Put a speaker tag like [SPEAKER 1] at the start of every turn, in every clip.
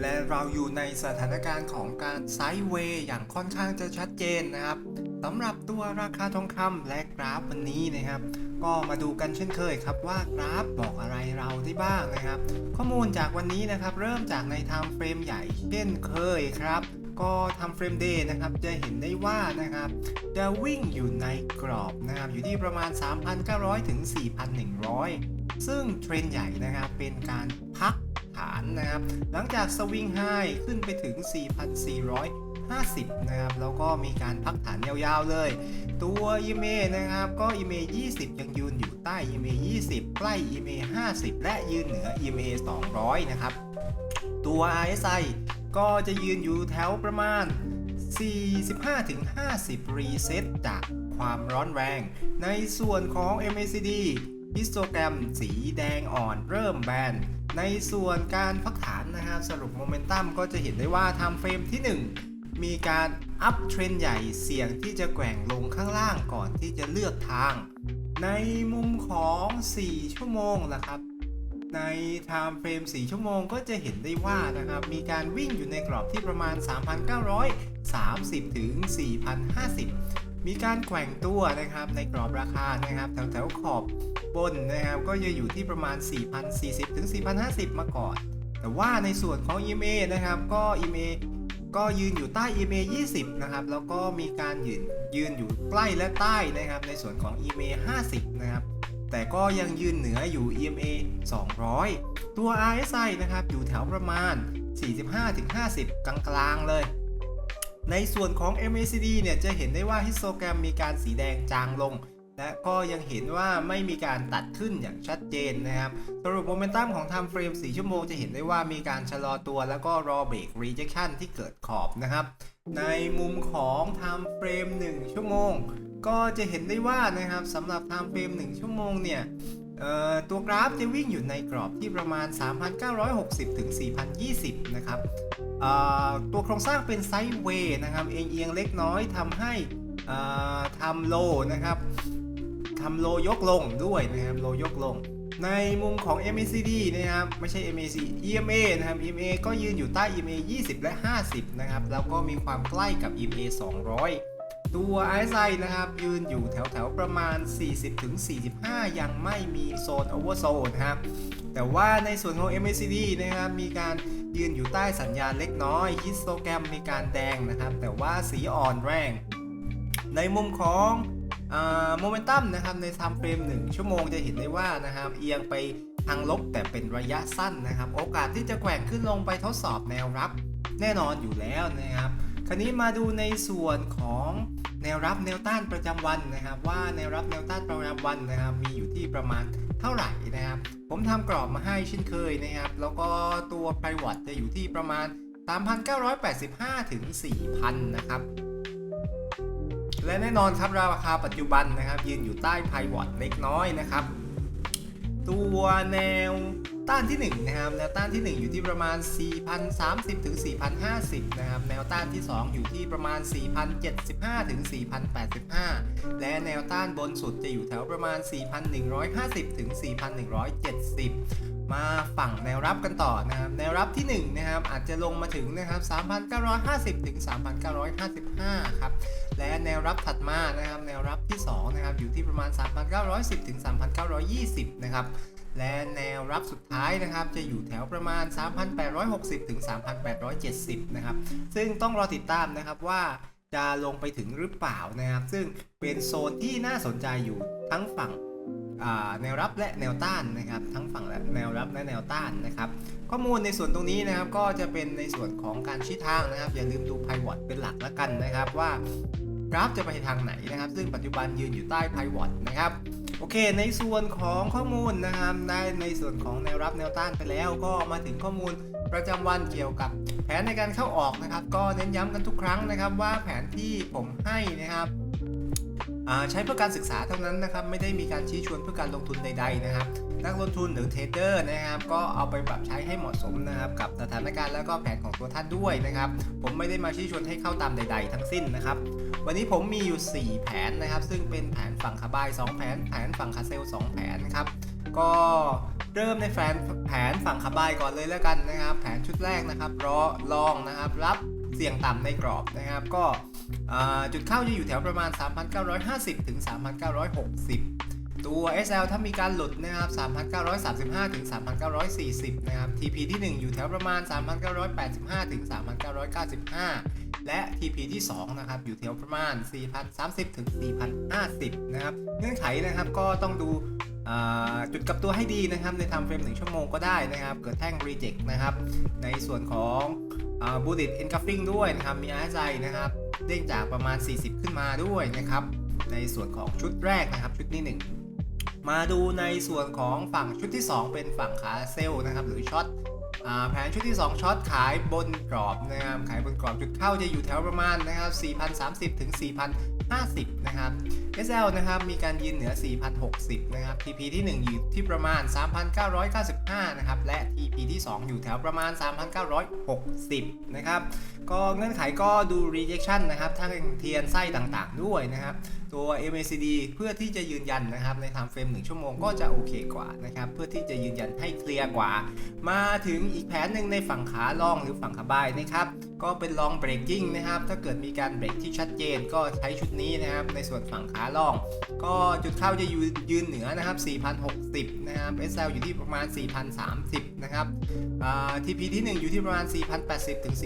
[SPEAKER 1] และเราอยู่ในสถานการณ์ของการไซด์เวย์อย่างค่อนข้างจะชัดเจนนะครับสำหรับตัวราคาทองคำและกราฟวันนี้นะครับ ก็มาดูกันเช่นเคยครับว่ากราฟบอกอะไรเราได้บ้างนะครับ ข้อมูลจากวันนี้นะครับ เริ่มจากในไทม์เฟรมใหญ่เช่นเคยครับก็ทำเฟรมเดย์นะครับ จะเห็นได้ว่านะครับ จะวิ่งอยู่ในกรอบนะครับ อยู่ที่ประมาณ 3,900 ถึง 4,100 ซึ่งเทรนใหญ่นะครับ เป็นการ ฐานนะครับ หลังจากสวิงไฮขึ้นไปถึง 4,450 นะครับ แล้วก็มีการพักฐานยาวๆเลย ตัว EMA นะครับ ก็ EMA 20 ยังยืนอยู่ใต้ EMA 20 ใกล้ EMA 50 และยืนเหนือ EMA 200 นะครับ ตัว RSI ก็จะยืนอยู่แถวประมาณ 45-50 รีเซ็ตจากความร้อนแรง ในส่วนของ MACD ฮิสโตแกรมสีแดงอ่อนเริ่มแบน ในส่วนการพักฐานนะครับสรุปโมเมนตัมก็จะเห็นได้ว่าทำเฟรมที่ 1 มีการอัพเทรนใหญ่เสี่ยงที่จะแกว่งลงข้างล่างก่อนที่จะเลือกทาง ในมุมของ 4 ชั่วโมงล่ะครับ ใน time frame 4ชั่วโมงก็จะเห็นได้ว่านะครับมีการวิ่งอยู่ในกรอบที่ประมาณ 3,930 ถึง 4,050 มีการแกว่งตัวนะครับในกรอบราคานะครับแถวแถวๆขอบบนนะครับก็จะอยู่ที่ประมาณ 4,040 ถึง 4,050 มาก่อน แต่ว่าในส่วนของ EMA นะครับก็ EMA ก็ยืนอยู่ใต้ EMA 20 นะครับ แล้วก็มีการยืนยืนอยู่ใกล้และใต้นะครับ ในส่วนของ EMA 50 นะครับ แต่ก็ยังยืนเหนืออยู่ EMA 200 ตัว RSI นะครับ อยู่แถวประมาณ 45-50 กลางๆเลย ในส่วนของ MACD เนี่ยจะเห็นได้ว่าฮิสโตแกรมมีการสีแดงจางลงและก็ยังเห็นว่าไม่มีการตัดขึ้นอย่างชัดเจนนะครับ สรุปโมเมนตัมของ Time Frame 4 ชั่วโมงจะเห็นได้ว่ามีการชะลอตัวแล้วก็รอเบรก rejection ที่เกิดขอบนะครับ ในมุมของ Time Frame 1 ชั่วโมง ก็จะเห็นได้ว่านะครับสำหรับ Time Frame 1 ชั่วโมงเนี่ย ตัวกราฟจะวิ่งอยู่ในกรอบที่ประมาณ 3,960 ถึง 4,020 นะครับตัวโครงสร้างเป็นไซด์เวย์นะครับเอียงเล็กน้อยทำให้ทำโลนะครับทำโลยกลงด้วยนะครับโลยกลง ในมุมของ MACD นะครับ ไม่ใช่ MAC EMA นะครับ EMA ก็ยืนอยู่ใต้ EMA 20 และ 50 นะครับ แล้วก็มีความใกล้กับ EMA 200 ตัว RSI นะครับยืนอยู่แถวแถวๆประมาณ 40-45 ยังไม่มีโซน oversold นะครับแต่ว่าในส่วนของ MACD นะครับมีการยืนอยู่ใต้สัญญาณเล็กน้อยฮิสโตแกรมมีการแดงนะครับ แต่ว่าสีอ่อนแรง ในมุมของโมเมนตัมนะครับใน time frame 1ชั่วโมงจะเห็นได้ว่านะครับเอียงไปทางลบแต่เป็นระยะสั้นนะครับ โอกาสที่จะแกว่งขึ้นลงไปทดสอบแนวรับแน่นอนอยู่แล้วนะครับ คราวนี้มาดูในส่วนของแนวรับแนวต้านประจำวันนะครับ ว่าแนวรับแนวต้านประจำวันนะครับ มีอยู่ที่ประมาณเท่าไหร่นะครับ ผมทำกรอบมาให้เช่นเคยนะครับ แล้วก็ตัว p r i v a t จะอยู่ที่ประมาณ 3,985 ถึง 4,000 นะครับ และแน่นอนครับราคาปัจจุบันนะครับ ยืนอยู่ใต้ไพวอตเล็กน้อยนะครับ ตัวแนวต้านที่1นะครับแนวต้านที่ 1 อยู่ที่ประมาณ 4,030ถึง4,050นะครับแนวต้านที่ 2 อยู่ที่ประมาณ 4,075ถึง4,085 และแนวต้านบนสุดจะอยู่แถวประมาณ 4,150ถึง4,170 มาฝั่งแนวรับกันต่อนะครับแนวรับที่ 1 นะครับ อาจจะลงมาถึงนะครับ 3,950 ถึง 3,955 ครับ และแนวรับถัดมานะครับ แนวรับที่ 2 นะครับ อยู่ที่ประมาณ 3,910 ถึง 3,920 นะครับ และแนวรับสุดท้ายนะครับ จะอยู่แถวประมาณ 3,860 ถึง 3,870 นะครับ ซึ่งต้องรอติดตามนะครับว่าจะลงไปถึงหรือเปล่านะครับ ซึ่งเป็นโซนที่น่าสนใจอยู่ทั้งฝั่ง แนวรับและแนวต้านนะครับทั้งฝั่งและแนวรับและแนวต้านนะครับข้อมูลในส่วนตรงนี้นะครับก็จะเป็นในส่วนของการชี้ทางนะครับ อย่าลืมดูไพวอตเป็นหลักแล้วกันนะครับว่ากราฟจะไปทางไหนนะครับ ซึ่งปัจจุบันยืนอยู่ใต้ไพวอตนะครับโอเค ในส่วนของข้อมูลนะครับได้ในส่วนของแนวรับแนวต้านไปแล้วก็มาถึงข้อมูลประจำวันเกี่ยวกับแผนในการเข้าออกนะครับ ก็เน้นย้ำกันทุกครั้งนะครับว่าแผนที่ผมให้นะครับ ใช้เพื่อการศึกษาเท่านั้นนะครับ ไม่ได้มีการชี้ชวนเพื่อการลงทุนใด ๆ นะครับ นักลงทุนหรือเทรดเดอร์นะครับ ก็เอาไปปรับใช้ให้เหมาะสมนะครับ กับสถานการณ์แล้วก็แผนของตัวท่านด้วยนะครับ ผมไม่ได้มาชี้ชวนให้เข้าตามใด ๆ ทั้งสิ้นนะครับ วันนี้ผมมีอยู่ 4 แผนนะครับ ซึ่งเป็นแผนฝั่งขาบาย 2 แผน แผนฝั่งคาเซล 2 แผนครับ ก็เริ่มในแผนแผนฝั่งขาบายก่อนเลยแล้วกันนะครับ แผนชุดแรกนะครับรอลองนะครับ รับเสี่ยงต่ำในกรอบนะครับ ก็ จุดเข้าจะอยู่แถวประมาณ 3,950 ถึง 3,960 ตัว SL ถ้ามีการหลุดนะครับ 3,935 ถึง 3,940 นะครับ TP ที่ 1 อยู่แถวประมาณ 3,985 ถึง 3,995 และ TP ที่ 2 นะครับ อยู่แถวประมาณ 4,030 ถึง 4,050 นะครับ เงื่อนไขนะครับก็ต้องดูจุดกับตัวให้ดีนะครับในทำเฟรม 1 ชั่วโมงก็ได้นะครับ เกิดแท่ง reject นะครับ ในส่วนของอ่า bullet engulfing ด้วยนะครับ มี RSI นะครับ เด้งจากประมาณ 40 ขึ้นมาด้วยนะครับ ในส่วนของชุดแรกนะครับ ชุดที่ 1 มาดูในส่วนของฝั่งชุดที่ 2 เป็นฝั่งขาเซลล์นะครับ หรือช็อตแผนชุดที่ 2ช็อตขายบนกรอบนะครับขายบนกรอบจุดเข้าจะอยู่แถวประมาณนะครับ4,030ถึง4,050 นะครับ SL นะครับมีการยืนเหนือ 4,060 นะครับ TP ที่ 1 อยู่ที่ประมาณ 3,995 นะครับ และ TP ที่ 2 อยู่แถวประมาณ 3,960 นะครับ ก็เงื่อนไขก็ดู rejection นะครับทั้งเทียนไส้ต่างๆ ด้วยนะครับ ตัว MACD เพื่อที่จะยืนยันนะครับใน time frame 1 ชั่วโมงก็จะโอเคกว่านะครับ เพื่อที่จะยืนยันให้เคลียร์กว่า มาถึงอีกแผนหนึ่งในฝั่งขาล่องหรือฝั่งขาบายนะครับก็เป็น long breaking นะครับ ถ้าเกิดมีการเบรกที่ชัดเจนก็ใช้ชุดนี้นะครับ ในส่วนฝั่งขาล่อง ก็จุดเข้าจะยืนเหนือนะครับ 4,060 นะครับ SL อยู่ที่ประมาณ 4,030 นะครับ TP ที่ 1 อยู่ที่ประมาณ 4,080 ถึง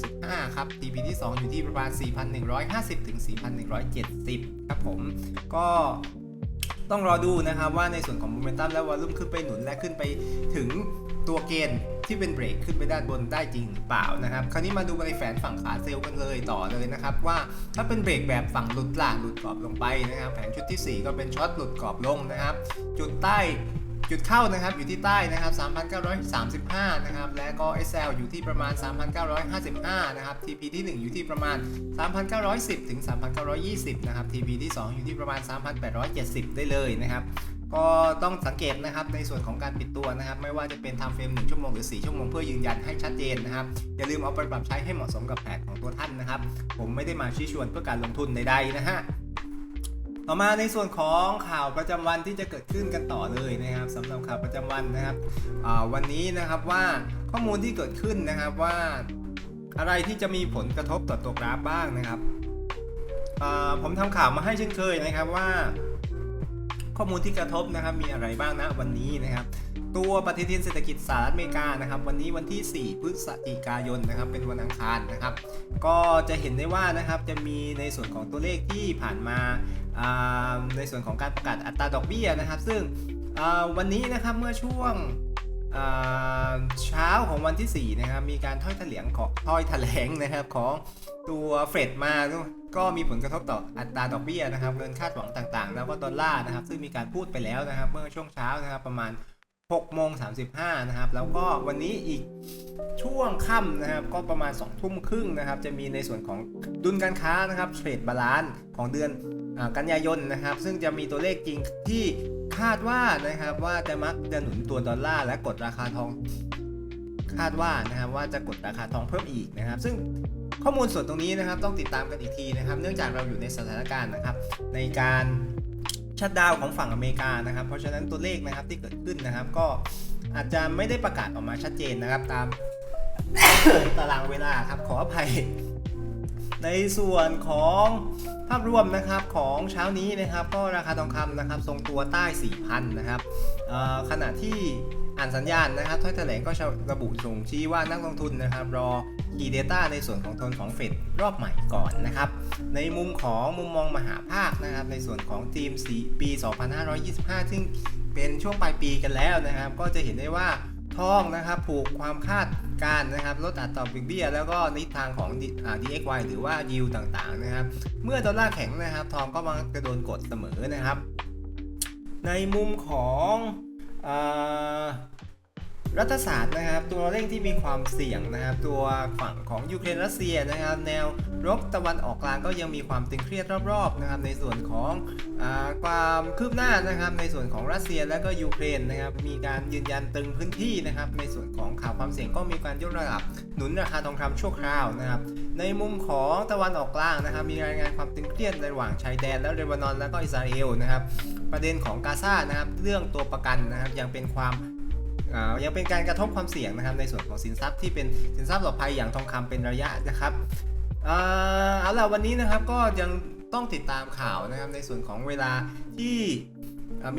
[SPEAKER 1] 4,085 ครับ TP ที่ 2 อยู่ที่ประมาณ 4,150 ถึง 4,170 ครับผม ก็ ต้องรอดูนะครับว่าในส่วนของโมเมนตัมและวอลลุ่มขึ้นไปหนุนและขึ้นไปถึงตัวเกณฑ์ที่เป็นเบรกขึ้นไปด้านบนได้จริงหรือเปล่านะครับ คราวนี้มาดูในแฝนฝั่งขาเซลล์กันเลยต่อเลยนะครับว่าถ้าเป็นเบรกแบบฝั่งหลุดล่างหลุดกรอบลงไปนะครับ แผนชุดที่ 4 ก็เป็นช็อตหลุดกรอบลงนะครับ จุดใต้ จุดเข้านะครับอยู่ที่ใต้นะครับ 3,935 นะครับ และก็ SL อยู่ที่ประมาณ 3,955 นะครับ TP ที่ 1 อยู่ที่ประมาณ 3,910 ถึง 3,920 นะครับ TP ที่ 2 อยู่ที่ประมาณ 3,870 ได้เลยนะครับก็ต้องสังเกตนะครับในส่วนของการปิดตัวนะครับ ไม่ว่าจะเป็น time frame 1ชั่วโมงหรือ 4 ชั่วโมงเพื่อยืนยันให้ชัดเจนนะครับ อย่าลืมเอาไปปรับใช้ให้เหมาะสมกับแผนของตัวท่านนะครับ ผมไม่ได้มาชี้ชวนเพื่อการลงทุนใดๆนะฮะ ต่อมาในส่วนของข่าวประจำวันที่จะเกิดขึ้นกันต่อเลยนะครับสำหรับข่าวประจำวันนะครับวันนี้นะครับว่าข้อมูลที่เกิดขึ้นนะครับว่าอะไรที่จะมีผลกระทบต่อตัวกราฟบ้างนะครับผมทำข่าวมาให้เช่นเคยนะครับว่า ข้อมูลที่กระทบนะครับมีอะไรบ้างนะวันนี้นะครับ ตัวปฏิทินเศรษฐกิจสหรัฐอเมริกานะครับ วันนี้วันที่ 4 พฤศจิกายนนะครับ เป็นวันอังคารนะครับ ก็จะเห็นได้ว่านะครับจะมีในส่วนของตัวเลขที่ผ่านมาาในส่วนของการประกาศอัตราดอกเบี้ยนะครับ ซึ่งวันนี้นะครับเมื่อช่วงเช้าของวันที่ 4 นะครับ มีการถ้อยแถลงของถ้อยแถลงนะครับของตัวเฟดมาก็มีผลกระทบต่ออัตราดอกเบี้ยนะครับเงินคาดหวังต่างๆ แล้วก็ดอลลาร์นะครับ ซึ่งมีการพูดไปแล้วนะครับ เมื่อช่วงเช้านะครับประมาณ 6โมง35นะครับ แล้วก็วันนี้อีกช่วงค่ำนะครับ ก็ประมาณ 2 ทุ่มครึ่งนะครับ จะมีในส่วนของดุลการค้านะครับเทรดบาลานซ์ของเดือนอกันยายนนะครับ ซึ่งจะมีตัวเลขจริงที่คาดว่านะครับว่าจะมักจะหนุนตัวดอลลาร์และกดราคาทอง คาดว่านะครับว่าจะกดราคาทองเพิ่มอีกนะครับ ซึ่งข้อมูลส่วนตรงนี้นะครับ ต้องติดตามกันอีกทีนะครับ เนื่องจากเราอยู่ในสถานการณ์นะครับ ในการ ชัดดาวของฝั่งอเมริกานะครับ เพราะฉะนั้นตัวเลขนะครับที่เกิดขึ้นนะครับ ก็อาจจะไม่ได้ประกาศออกมาชัดเจนนะครับ ตามตารางเวลาครับขออภัย ในส่วนของภาพรวมนะครับของเช้านี้นะครับก็ราคาทองคำนะครับทรงตัวใต้ 4,000 นะครับขณะที่อ่านสัญญาณนะครับถ้อยแถลงก็จะระบุส่งชี้ว่านักลงทุนนะครับ รอ Key Data ในส่วนของโทนของเฟดรอบใหม่ก่อนนะครับ ในมุมของมุมมองมหาภาคนะครับ ในส่วนของทีมสีปี 2525 ซึ่งเป็นช่วงปลายปีกันแล้วนะครับ ก็จะเห็นได้ว่าทองนะครับผูกความคาดการณ์นะครับลดอัตราดอกเบี้ยแล้วก็นิทางของ DXY หรือว่า yield ต่างๆนะครับ เมื่อดอลลาร์แข็งนะครับ ทองก็มักจะโดนกดเสมอนะครับ ในมุมของอ รัฐศาสตร์นะครับ ตัวเร่งที่มีความเสี่ยงนะครับ ตัวฝั่งของยูเครนรัสเซียนะครับ แนวรบตะวันออกกลางก็ยังมีความตึงเครียดรอบๆนะครับ ในส่วนของอความคืบหน้านะครับ ในส่วนของรัสเซียและก็ยูเครนนะครับ มีการยืนยันตึงพื้นที่นะครับ ในส่วนของข่าวความเสี่ยงก็มีการยกระดับหนุนราคาทองคำชั่วคราวนะครับ ในมุมของตะวันออกกลางนะครับ มีรายงานความตึงเครียดระหว่างชายแดนและเลบานอนและก็อิสราเอลนะครับ ประเด็นของกาซานะครับ เรื่องตัวประกันนะครับยังเป็นความ ยังเป็นการกระทบความเสี่ยงนะครับในส่วนของสินทรัพย์ที่เป็นสินทรัพย์ปลอดภัยอย่างทองคำเป็นระยะนะครับเอาล่ะวันนี้นะครับก็ยังต้องติดตามข่าวนะครับในส่วนของเวลาที่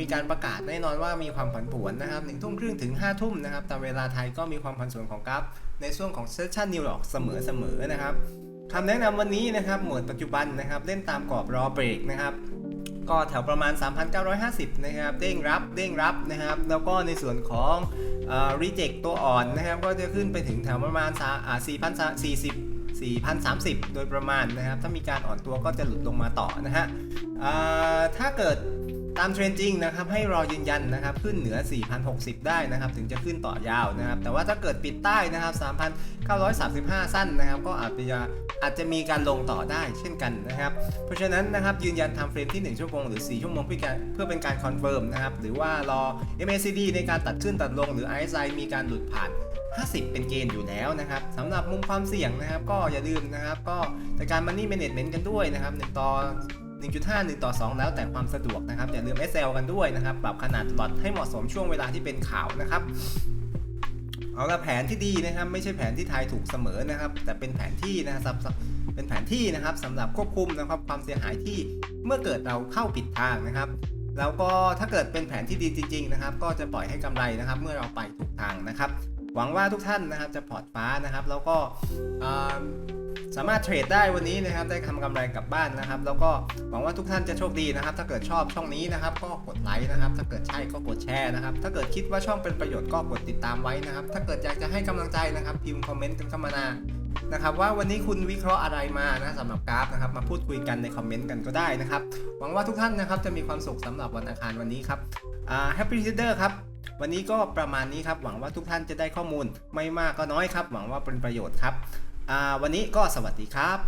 [SPEAKER 1] มีการประกาศแน่นอนว่ามีความผันผวนนะครับหนึ่งทุ่มครึ่งถึง5้าทุ่มนะครับตามเวลาไทยก็มีความผันผวนของกราฟในช่วงของเซสชันนิวหลอกเสมอๆนะครับคำแนะนำวันนี้นะครับหมวดปัจจุบันนะครับ เล่นตามกรอบรอเบรกนะครับ ก็แถวประมาณ 3,950 นะครับ เด้งรับ เด้งรับนะครับ แล้วก็ในส่วนของรีเจคตัวอ่อนนะครับ ก็จะขึ้นไปถึงแถวประมาณสาอ่า4,040 4,030 โดยประมาณนะครับ ถ้ามีการอ่อนตัวก็จะหลุดลงมาต่อนะฮะถ้าเกิด ตามเทรนด์จริงนะครับให้รอยืนยันนะครับขึ้นเหนือ 4,060 ได้นะครับถึงจะขึ้นต่อยาวนะครับแต่ว่าถ้าเกิดปิดใต้นะครับ 3,935 สั้นนะครับก็อาจจะอาจจะมีการลงต่อได้เช่นกันนะครับเพราะฉะนั้นนะครับยืนยันทม์เฟรมที่ 1 ชั่วโมงหรือ 4 ชั่วโมงเพื่อการเพื่อเป็นการคอนเฟิร์มนะครับหรือว่ารอ MACD ในการตัดขึ้นตัดลงหรือ RSI มีการหลุดผ่าน50 เป็นเกณฑ์อยู่แล้วนะครับสำหรับมุมความเสี่ยงนะครับ ก็อย่าลืมนะครับ ก็จัดการ Money Management กันด้วยนะครับ1ต่อ 1.5 1ต่อ 2 แล้วแต่ความสะดวกนะครับ อย่าลืม SL กันด้วยนะครับ ปรับขนาดหลอดให้เหมาะสมช่วงเวลาที่เป็นข่าวนะครับ เอาละแผนที่ดีนะครับ ไม่ใช่แผนที่ทายถูกเสมอนะครับ แต่เป็นแผนที่นะครับ เป็นแผนที่นะครับสำหรับควบคุมนะครับความเสียหายที่เมื่อเกิดเราเข้าผิดทางนะครับแล้วก็ถ้าเกิดเป็นแผนที่ดีจริงๆนะครับ ก็จะปล่อยให้กำไรนะครับ เมื่อเราไปถูกทางนะครับ หวังว่าทุกท่านนะครับจะพอร์ตฟ้านะครับ แล้วก็ สามารถเทรดได้วันนี้นะครับ ได้ทำกำไรกลับบ้านนะครับ แล้วก็หวังว่าทุกท่านจะโชคดีนะครับ ถ้าเกิดชอบช่องนี้นะครับ ก็กดไลค์นะครับ ถ้าเกิดใช่ก็กดแชร์นะครับ ถ้าเกิดคิดว่าช่องเป็นประโยชน์ก็กดติดตามไว้นะครับ ถ้าเกิดอยากจะให้กำลังใจนะครับ พิมพ์คอมเมนต์กันเข้ามานานะครับว่าวันนี้คุณวิเคราะห์อะไรมานะสำหรับกราฟนะครับมาพูดคุยกันในคอมเมนต์กันก็ได้นะครับ หวังว่าทุกท่านนะครับจะมีความสุขสำหรับวันอังคารวันนี้ครับอ่า Happy Trader ครับ วันนี้ก็ประมาณนี้ครับ หวังว่าทุกท่านจะได้ข้อมูลไม่มากก็น้อยครับ หวังว่าเป็นประโยชน์ครับ วันนี้ก็สวัสดีครับ